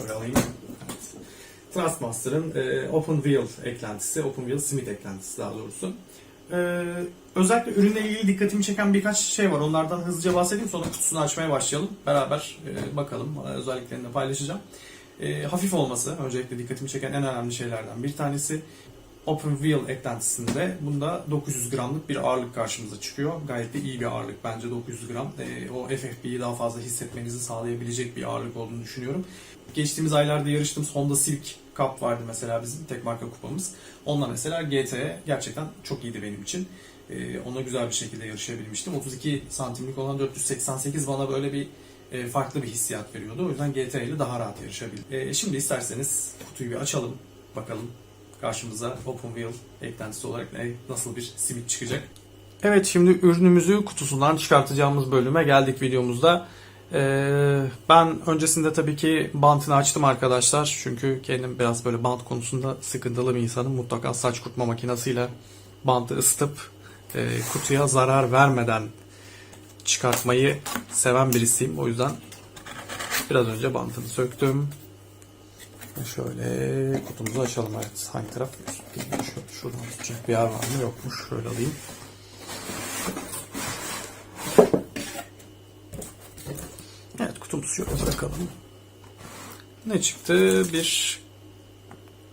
Şöyle alayım. Evet. Trustmaster'ın e, Open Wheel eklentisi, Open Wheel Smith eklentisi daha doğrusu. E, özellikle ürünle ilgili dikkatimi çeken birkaç şey var. Onlardan hızlıca bahsedeyim sonra kutusunu açmaya başlayalım. Beraber e, bakalım. E, özelliklerini paylaşacağım. E, hafif olması öncelikle dikkatimi çeken en önemli şeylerden bir tanesi. Open Wheel eklentisinde bunda 900 gramlık bir ağırlık karşımıza çıkıyor. Gayet de iyi bir ağırlık bence 900 gram. E, o FFB'yi daha fazla hissetmenizi sağlayabilecek bir ağırlık olduğunu düşünüyorum. Geçtiğimiz aylarda yarıştığımız Honda Civic Cup vardı mesela bizim tek marka kupamız. Onunla mesela GT gerçekten çok iyiydi benim için. E, ona güzel bir şekilde yarışabilmiştim. 32 santimlik olan 488 bana böyle bir e, farklı bir hissiyat veriyordu. O yüzden GT ile daha rahat yarışabildim. E, şimdi isterseniz kutuyu bir açalım. Bakalım karşımıza Open Wheel eklentisi olarak ne, nasıl bir simit çıkacak. Evet şimdi ürünümüzü kutusundan çıkartacağımız bölüme geldik videomuzda. Ee, ben öncesinde tabii ki bantını açtım arkadaşlar. Çünkü kendim biraz böyle bant konusunda sıkıntılı bir insanım. Mutlaka saç kurutma makinesiyle bantı ısıtıp e, kutuya zarar vermeden çıkartmayı seven birisiyim. O yüzden biraz önce bantını söktüm. Şöyle kutumuzu açalım. Evet hangi taraf? Şuradan tutacak bir yer var mı? Yokmuş. Şöyle alayım. Evet kutumuzu şöyle bırakalım. Ne çıktı? Bir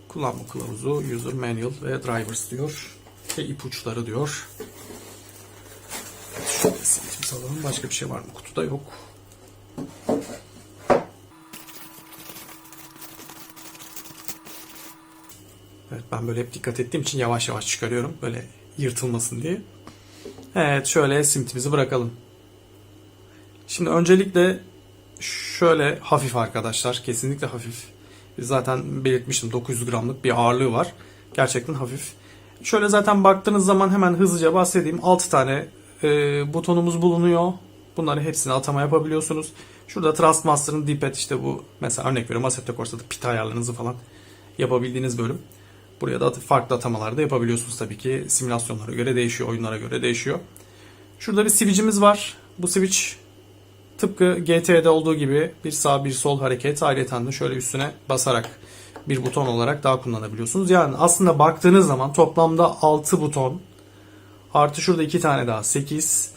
kullanma kılavuzu, user manual ve drivers diyor. Ve ipuçları diyor. Şöyle simitimizi alalım. Başka bir şey var mı? Kutuda yok. Evet ben böyle hep dikkat ettiğim için yavaş yavaş çıkarıyorum. Böyle yırtılmasın diye. Evet şöyle simitimizi bırakalım. Şimdi öncelikle şöyle hafif arkadaşlar. Kesinlikle hafif. Zaten belirtmiştim 900 gramlık bir ağırlığı var. Gerçekten hafif. Şöyle zaten baktığınız zaman hemen hızlıca bahsedeyim. 6 tane e, butonumuz bulunuyor. Bunları hepsini atama yapabiliyorsunuz. Şurada Trustmaster'ın D-pad işte bu mesela örnek veriyorum Assetto Corsa'da pit ayarlarınızı falan yapabildiğiniz bölüm. Buraya da farklı atamalar da yapabiliyorsunuz tabii ki. Simülasyonlara göre değişiyor, oyunlara göre değişiyor. Şurada bir switch'imiz var. Bu switch tıpkı GT'de olduğu gibi bir sağ bir sol hareket ayrıca de şöyle üstüne basarak bir buton olarak daha kullanabiliyorsunuz. Yani aslında baktığınız zaman toplamda 6 buton artı şurada 2 tane daha 8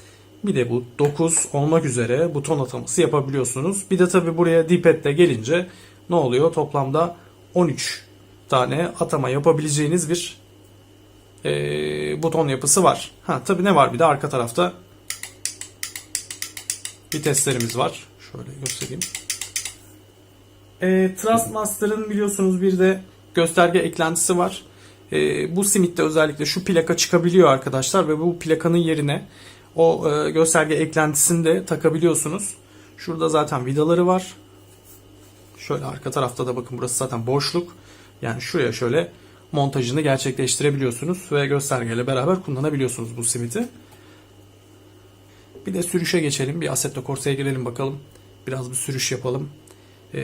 bir de bu 9 olmak üzere buton ataması yapabiliyorsunuz. Bir de tabi buraya D-pad'de gelince ne oluyor? Toplamda 13 tane atama yapabileceğiniz bir e, buton yapısı var. Ha tabi ne var bir de arka tarafta viteslerimiz var. Şöyle göstereyim. E, Trustmaster'ın biliyorsunuz bir de gösterge eklentisi var. E, bu simitte özellikle şu plaka çıkabiliyor arkadaşlar ve bu plakanın yerine o e, gösterge eklentisini de takabiliyorsunuz. Şurada zaten vidaları var. Şöyle arka tarafta da bakın burası zaten boşluk. Yani şuraya şöyle montajını gerçekleştirebiliyorsunuz ve göstergeyle beraber kullanabiliyorsunuz bu simiti. Bir de sürüşe geçelim. Bir Assetto Corsa'ya girelim bakalım. Biraz bir sürüş yapalım. Ee,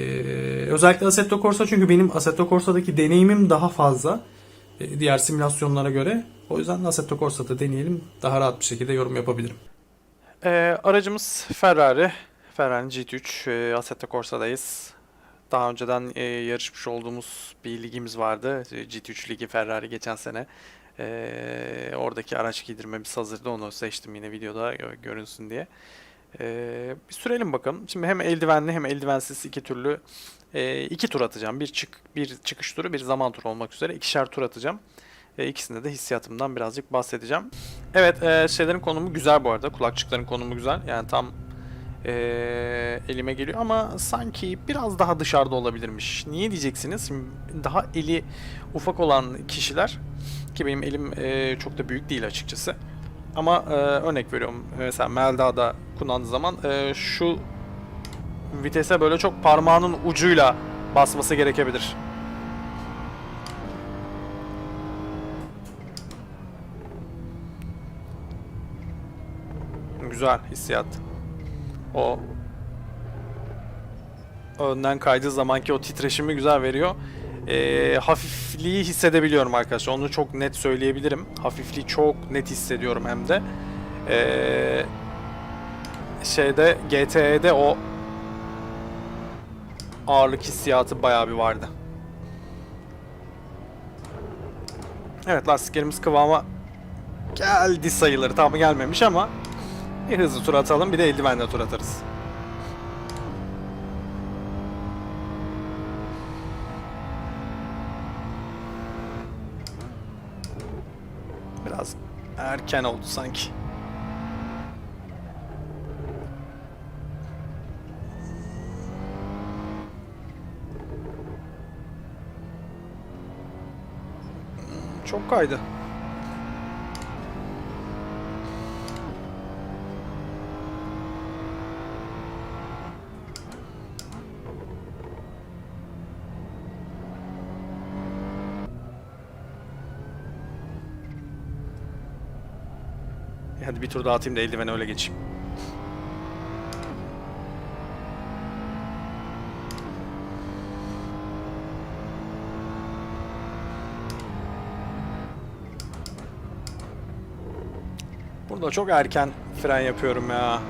özellikle Assetto Corsa çünkü benim Assetto Corsa'daki deneyimim daha fazla. Ee, diğer simülasyonlara göre. O yüzden Assetto Corsa'da deneyelim. Daha rahat bir şekilde yorum yapabilirim. Ee, aracımız Ferrari. Ferrari GT3. Ee, Assetto Corsa'dayız. Daha önceden e, yarışmış olduğumuz bir ligimiz vardı. GT3 Ligi Ferrari geçen sene. E, oradaki araç giydirmemiz hazırdı. Onu seçtim yine videoda gö- görünsün diye. E, bir sürelim bakalım. Şimdi hem eldivenli hem eldivensiz iki türlü e, iki tur atacağım. Bir çık bir çıkış turu, bir zaman turu olmak üzere ikişer tur atacağım. E, ikisinde de hissiyatımdan birazcık bahsedeceğim. Evet, e, şeylerin konumu güzel bu arada. Kulakçıkların konumu güzel. Yani tam e, elime geliyor ama sanki biraz daha dışarıda olabilirmiş. Niye diyeceksiniz? Daha eli ufak olan kişiler ki benim elim e, çok da büyük değil açıkçası. Ama e, örnek veriyorum. Mesela Melda'da kullandığı zaman e, şu vitese böyle çok parmağının ucuyla basması gerekebilir. Güzel hissiyat. O önden kaydığı zamanki o titreşimi güzel veriyor. Ee, hafifliği hissedebiliyorum arkadaşlar. Onu çok net söyleyebilirim. Hafifliği çok net hissediyorum hem de. Ee, şeyde GTE'de o ağırlık hissiyatı bayağı bir vardı. Evet lastiklerimiz kıvama geldi sayılır. Tam gelmemiş ama bir hızlı tur atalım bir de eldivenle tur atarız. Biraz erken oldu sanki. Hmm, Çok kaydı. Bir tur daha atayım da eldiveni öyle geçeyim. Burada çok erken fren yapıyorum ya.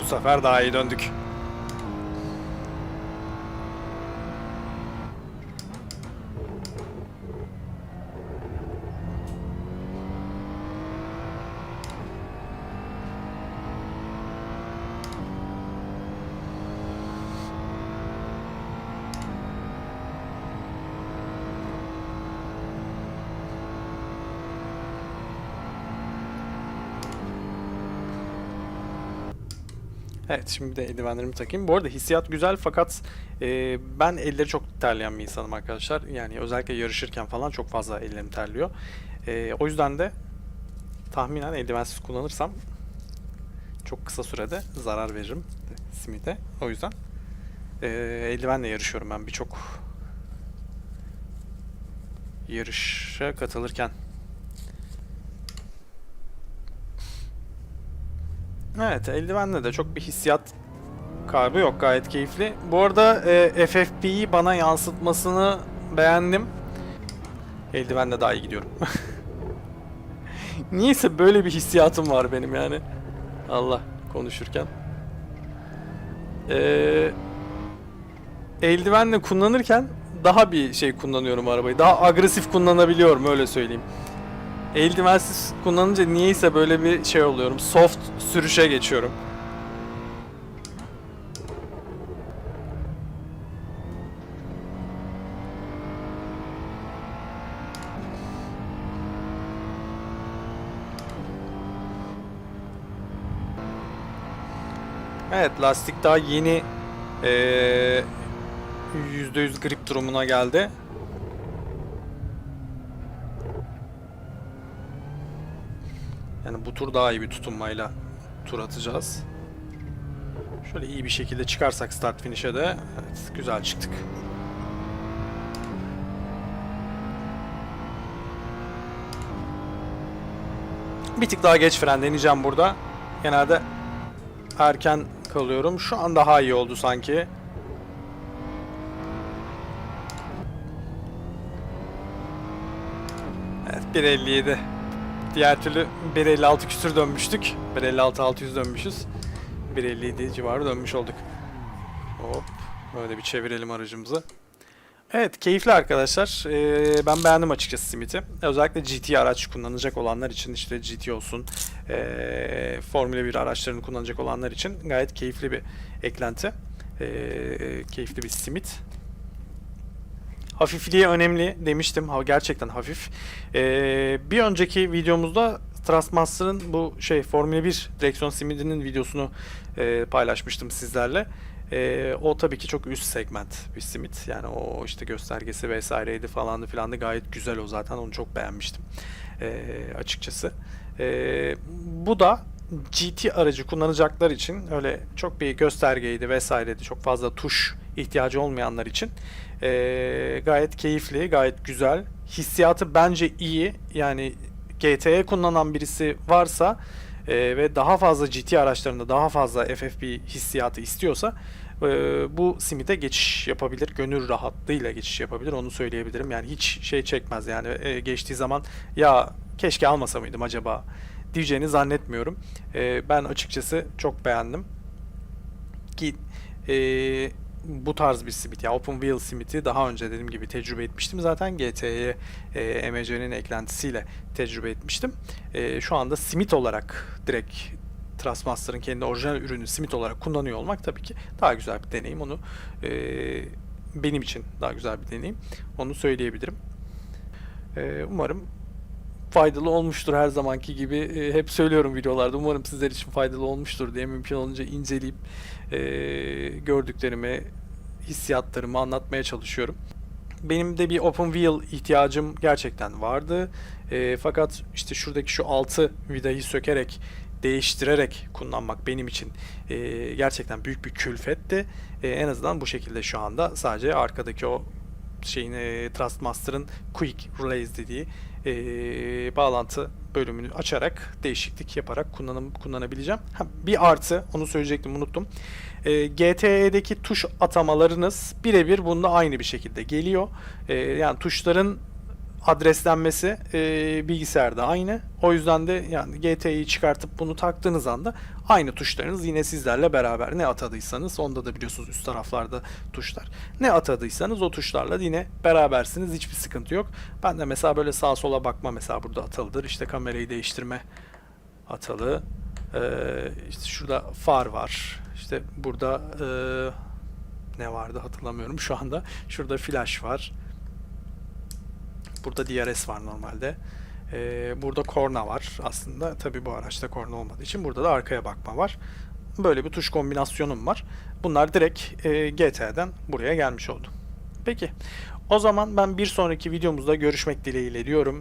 Bu sefer daha iyi döndük. Evet şimdi de eldivenlerimi takayım. Bu arada hissiyat güzel fakat e, ben elleri çok terleyen bir insanım arkadaşlar. Yani özellikle yarışırken falan çok fazla ellerim terliyor. E, o yüzden de tahminen eldivensiz kullanırsam çok kısa sürede zarar veririm simite. O yüzden e, eldivenle yarışıyorum ben birçok yarışa katılırken. Evet, eldivenle de çok bir hissiyat kaybı yok. Gayet keyifli. Bu arada e, FFP'yi bana yansıtmasını beğendim. Eldivenle daha iyi gidiyorum. Niyeyse böyle bir hissiyatım var benim yani. Allah konuşurken. Ee, eldivenle kullanırken daha bir şey kullanıyorum arabayı. Daha agresif kullanabiliyorum öyle söyleyeyim. Eldivensiz kullanınca niyeyse böyle bir şey oluyorum. Soft sürüşe geçiyorum. Evet lastik daha yeni eee %100 grip durumuna geldi. Yani bu tur daha iyi bir tutunmayla tur atacağız. Şöyle iyi bir şekilde çıkarsak start finish'e de evet, güzel çıktık. Bir tık daha geç fren deneyeceğim burada. Genelde erken kalıyorum. Şu an daha iyi oldu sanki. Evet 1.57. Diğer türlü 1.56 küsür dönmüştük. 1.56 600 dönmüşüz. 1.57 civarı dönmüş olduk. Hop. Böyle bir çevirelim aracımızı. Evet keyifli arkadaşlar. Ee, ben beğendim açıkçası Smith'i. Özellikle GT araç kullanacak olanlar için işte GT olsun, ee, Formula 1 araçlarını kullanacak olanlar için gayet keyifli bir eklenti. Ee, keyifli bir Smith. Hafifliği önemli demiştim. Ha, gerçekten hafif. Ee, bir önceki videomuzda Thrustmaster'ın bu şey Formula 1 direksiyon simidinin videosunu e, paylaşmıştım sizlerle. E, o tabii ki çok üst segment bir simit. Yani o işte göstergesi vesaireydi falandı filandı gayet güzel o zaten. Onu çok beğenmiştim e, açıkçası. E, bu da GT aracı kullanacaklar için öyle çok bir göstergeydi vesaireydi. Çok fazla tuş ihtiyacı olmayanlar için e, gayet keyifli, gayet güzel. Hissiyatı bence iyi. Yani GT'ye kullanan birisi varsa e, ve daha fazla GT araçlarında daha fazla FFB hissiyatı istiyorsa e, bu simite geçiş yapabilir. Gönül rahatlığıyla geçiş yapabilir. Onu söyleyebilirim. Yani hiç şey çekmez yani e, geçtiği zaman ya keşke almasa mıydım acaba diyeceğini zannetmiyorum. E, ben açıkçası çok beğendim. Ki e, bu tarz bir simit ya Open Wheel simiti daha önce dediğim gibi tecrübe etmiştim zaten GT'ye e, MC'nin eklentisiyle tecrübe etmiştim. E, şu anda simit olarak direkt Trustmaster'ın kendi orijinal ürünü simit olarak kullanıyor olmak tabii ki daha güzel bir deneyim. Onu e, benim için daha güzel bir deneyim. Onu söyleyebilirim. E, umarım faydalı olmuştur her zamanki gibi. E, hep söylüyorum videolarda. Umarım sizler için faydalı olmuştur diye mümkün olunca inceleyip e, gördüklerimi, hissiyatlarımı anlatmaya çalışıyorum. Benim de bir open wheel ihtiyacım gerçekten vardı. E, fakat işte şuradaki şu altı vidayı sökerek, değiştirerek kullanmak benim için e, gerçekten büyük bir külfetti. E, en azından bu şekilde şu anda sadece arkadaki o şeyin e, Trustmaster'ın Quick Relays dediği e, bağlantı bölümünü açarak değişiklik yaparak kullanım, kullanabileceğim. Ha, bir artı onu söyleyecektim unuttum. E, GTE'deki tuş atamalarınız birebir bunda aynı bir şekilde geliyor. E, yani tuşların adreslenmesi e, bilgisayarda aynı. O yüzden de yani GT'yi çıkartıp bunu taktığınız anda aynı tuşlarınız yine sizlerle beraber ne atadıysanız onda da biliyorsunuz üst taraflarda tuşlar. Ne atadıysanız o tuşlarla yine berabersiniz. Hiçbir sıkıntı yok. Ben de mesela böyle sağa sola bakma mesela burada atalıdır. İşte kamerayı değiştirme atalı. Ee, işte şurada far var. İşte burada e, ne vardı hatırlamıyorum şu anda. Şurada flash var. Burada DRS var normalde. Ee, burada korna var aslında. Tabi bu araçta korna olmadığı için burada da arkaya bakma var. Böyle bir tuş kombinasyonum var. Bunlar direkt e, GT'den buraya gelmiş oldu. Peki. O zaman ben bir sonraki videomuzda görüşmek dileğiyle diyorum.